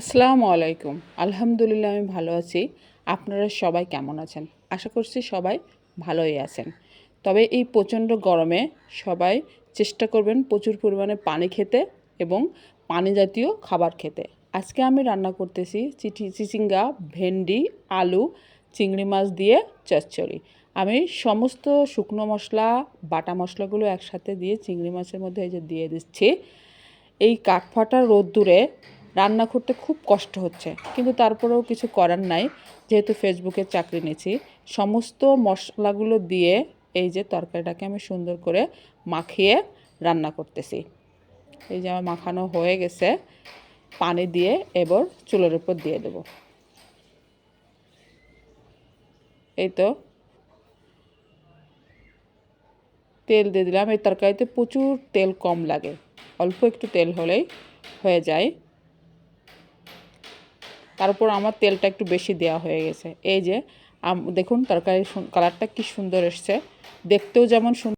আসসালামু আলাইকুম। আলহামদুলিল্লাহ, আমি ভালো আছি। আপনারা সবাই কেমন আছেন? আশা করছি সবাই ভালোই আছেন। তবে এই প্রচণ্ড গরমে সবাই চেষ্টা করবেন প্রচুর পরিমাণে পানি খেতে এবং পানি জাতীয় খাবার খেতে। আজকে আমি রান্না করতেছি চিঠি, চিচিঙ্গা, ভেন্ডি, আলু, চিংড়ি মাছ দিয়ে চচ্চড়ি। আমি সমস্ত শুকনো মশলা, বাটা মশলাগুলো একসাথে দিয়ে চিংড়ি মাছের মধ্যে এই যে দিয়ে দিচ্ছি। এই কাঠফাটা রোদ্দুরে রান্না করতে খুব কষ্ট হচ্ছে। কিন্তু তারপরেও কিছু করার নাই। যেহেতু ফেসবুকে চাকরি নিয়েছি, সমস্ত মশলাগুলো দিয়ে এই যে তরকারিটাকে আমি সুন্দর করে মাখিয়ে রান্না করতেছি। এই যে আমার মাখানো হয়ে গেছে। পানি দিয়ে এবার চুলোর উপর দিয়ে দেব। এই তো। তেল দিয়ে দিলাম। এই তরকারিতে প্রচুর তেল কম লাগে। অল্প একটু তেল হলেই হয়ে যায়। তারপর আমার তেলটা একটু বেশি দেওয়া হয়ে গেছে। এই যে দেখুন তরকারির কালারটা কি সুন্দর এসছে। দেখতেও যেমন সুন্দর